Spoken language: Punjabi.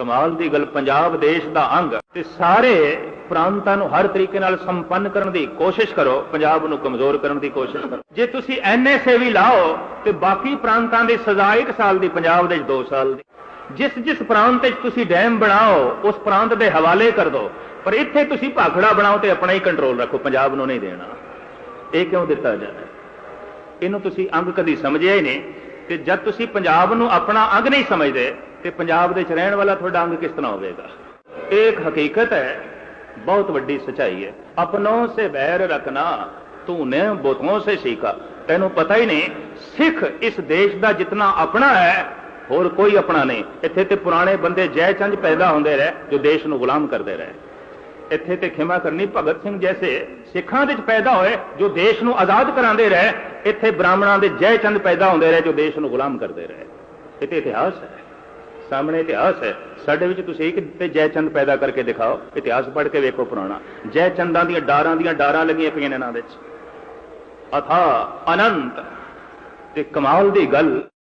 ਕਮਾਲ ਦੀ ਗੱਲ ਪੰਜਾਬ ਦੇਸ਼ ਦਾ ਅੰਗ ਤੇ ਸਾਰੇ ਪ੍ਰਾਂਤਾਂ ਨੂੰ ਹਰ ਤਰੀਕੇ ਨਾਲ ਸੰਪੰਨ ਕਰਨ ਦੀ ਕੋਸ਼ਿਸ਼ ਕਰੋ, ਪੰਜਾਬ ਨੂੰ ਕਮਜ਼ੋਰ ਕਰਨ ਦੀ ਕੋਸ਼ਿਸ਼ ਕਰੋ। ਜੇ ਤੁਸੀਂ ਐਨਐਸਏ ਵੀ ਲਾਓ, ਤੇ ਬਾਕੀ ਪ੍ਰਾਂਤਾਂ ਦੀ ਸਜ਼ਾ 1 ਸਾਲ ਦੀ ਪੰਜਾਬ ਦੇ 2 ਸਾਲ ਦੀ। ਜਿਸ ਜਿਸ ਪ੍ਰਾਂਤ ਵਿੱਚ ਤੁਸੀਂ ਡੈਮ ਬਣਾਓ, ਉਸ ਪ੍ਰਾਂਤ ਦੇ ਹਵਾਲੇ ਕਰ ਦਿਓ ਪਰ ਇੱਥੇ ਤੁਸੀਂ ਭਾਖੜਾ ਬਣਾਓ ਤੇ ਆਪਣਾ ਹੀ ਕੰਟਰੋਲ ਰੱਖੋ, ਪੰਜਾਬ ਨੂੰ ਨਹੀਂ ਦੇਣਾ। ਇਹ ਕਿਉਂ ਦਿੱਤਾ ਜਾਂਦਾ ਹੈ? ਇਹਨੂੰ ਤੁਸੀਂ ਅੰਗ ਕਦੀ ਸਮਝਿਆ ਹੀ ਨਹੀਂ। ਤੇ ਜਦ ਤੁਸੀਂ ਪੰਜਾਬ ਨੂੰ ਆਪਣਾ ਅੰਗ ਨਹੀਂ ਸਮਝਦੇ, ਤੇ ਪੰਜਾਬ ਦੇ ਚ ਰਹਿਣ ਵਾਲਾ ਤੁਹਾਡਾ ਅੰਗ ਕਿਸ ਤਰ੍ਹਾਂ ਹੋਵੇਗਾ? ਇਹ ਇੱਕ ਹਕੀਕਤ ਹੈ, ਬਹੁਤ ਵੱਡੀ ਸਚਾਈ ਹੈ। ਆਪਣੋਂ ਸੇ ਬੈਰ ਰੱਖਣਾ, ਤੂਨੇ ਬੁਤੋਂ ਸੇ ਸੀਖਾ। ਤੈਨੂੰ ਪਤਾ ਹੀ ਨਹੀਂ, ਸਿੱਖ ਇਸ ਦੇਸ਼ ਦਾ ਜਿਤਨਾ ਆਪਣਾ ਹੈ, ਹੋਰ ਕੋਈ ਆਪਣਾ ਨਹੀਂ। ਇੱਥੇ ਤੇ ਪੁਰਾਣੇ ਬੰਦੇ ਜੈ ਚੰਦ ਪੈਦਾ ਹੁੰਦੇ ਰਹੇ, ਜੋ ਦੇਸ਼ ਨੂੰ ਗੁਲਾਮ ਕਰਦੇ ਰਹੇ। ਇੱਥੇ ਤੇ ਖਿਮਾ ਕਰਨੀ ਭਗਤ ਸਿੰਘ ਜੈਸੇ ਸਿੱਖਾਂ ਦੇ ਵਿੱਚ ਪੈਦਾ ਹੋਏ ਜੋ ਦੇਸ਼ ਨੂੰ ਆਜ਼ਾਦ ਕਰਾਉਂਦੇ ਰਹੇ, ਇੱਥੇ ਬ੍ਰਾਹਮਣਾਂ ਦੇ ਜੈ ਚੰਦ ਪੈਦਾ ਹੁੰਦੇ ਰਹੇ ਜੋ ਦੇਸ਼ ਨੂੰ ਗੁਲਾਮ ਕਰਦੇ ਰਹੇ। ਇਹ ਤੇ ਇਤਿਹਾਸ ਹੈ। ਸਾਹਮਣੇ ਇਤਿਹਾਸ ਹੈ। ਸਾਡੇ ਵਿੱਚ ਤੁਸੀਂ ਇੱਕ ਤੇ ਜੈ ਚੰਦ ਪੈਦਾ ਕਰਕੇ ਦਿਖਾਓ। ਇਤਿਹਾਸ ਪੜ੍ਹ ਕੇ ਵੇਖੋ ਪੁਰਾਣਾ। ਜੈ ਚੰਦਾਂ ਦੀਆਂ ਡਾਰਾਂ ਦੀਆਂ ਡਾਰਾਂ ਲੱਗੀਆਂ ਪਈਆਂ ਨੇ ਇਹਨਾਂ ਵਿੱਚ। ਅਥਾ ਅਨੰਤ। ਤੇ ਕਮਾਲ ਦੀ ਗੱਲ